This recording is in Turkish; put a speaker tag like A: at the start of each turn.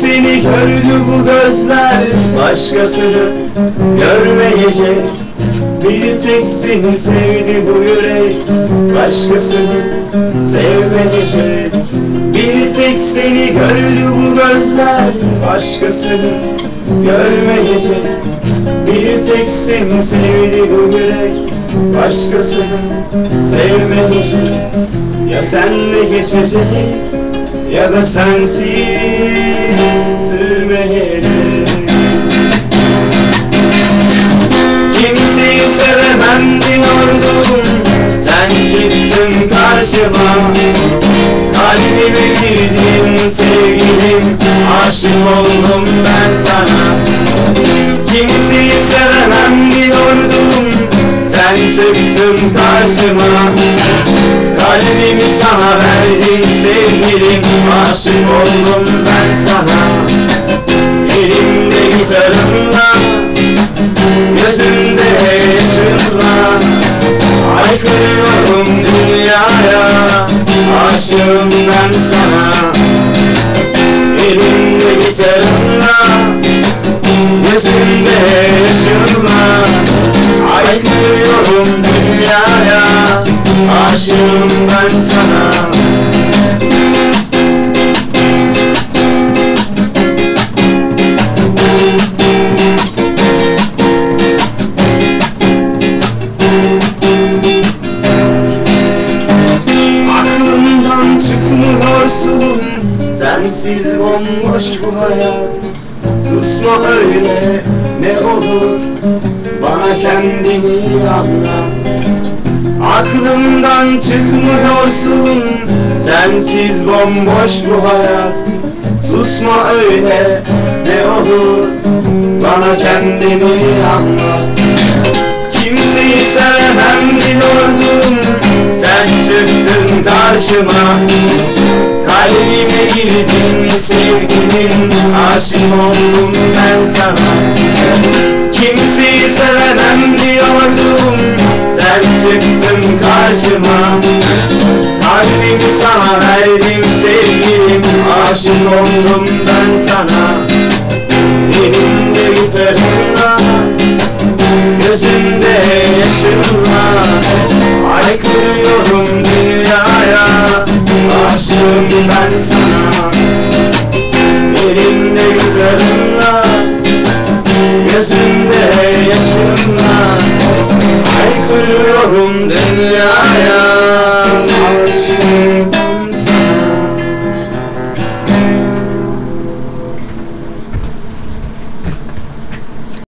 A: seni gördü bu gözler Başkasını görmeyecek. Bir tek seni sevdi bu yürek Başkasını sevmeyecek. Bir tek seni gördü bu gözler Başkasını görmeyecek. Bir tek seni sevdi bu yürek Başkasını sevmeyecek. Ya senle geçecek ya da sensiz sürmeyecek Kimseyi sevemem diyordum. Sen çıktın karşıma. Kalbime girdin sevgilim. Aşık oldum ben sana. Kimseyi sevemem diyordum. Sen çıktın karşıma. Kalbimi sana sevgilim Aşık oldum ben sana. Elimde gitarımla Gözümde yaşımla Aykırıyorum dünyaya. Aşığım ben sana. Elimde gitarımla Gözümde yaşımla Aykırıyorum dünyaya. Aşığım ben sana çıkmıyorsun Sensiz bomboş bu hayat. Susma öyle ne olur. Bana kendini anlat Aklımdan çıkmıyorsun. Sensiz bomboş bu hayat. Susma öyle ne olur. Bana kendini anlat Kimseyi sevmem diyordum Sen çıktın karşıma Kalbime girdin sevgilim. Aşık oldum ben sana. Kimseyi sevemem diyordum. Sen çıktın karşıma. Kalbimi sana verdim sevgilim. Aşık oldum ben sana. Elimde gitarımla Gözümde yaşımla. Aykırıyorum aşığım ben sana. Elinde güzelimle Gözünde yaşımla. Haykırıyorum dünyaya.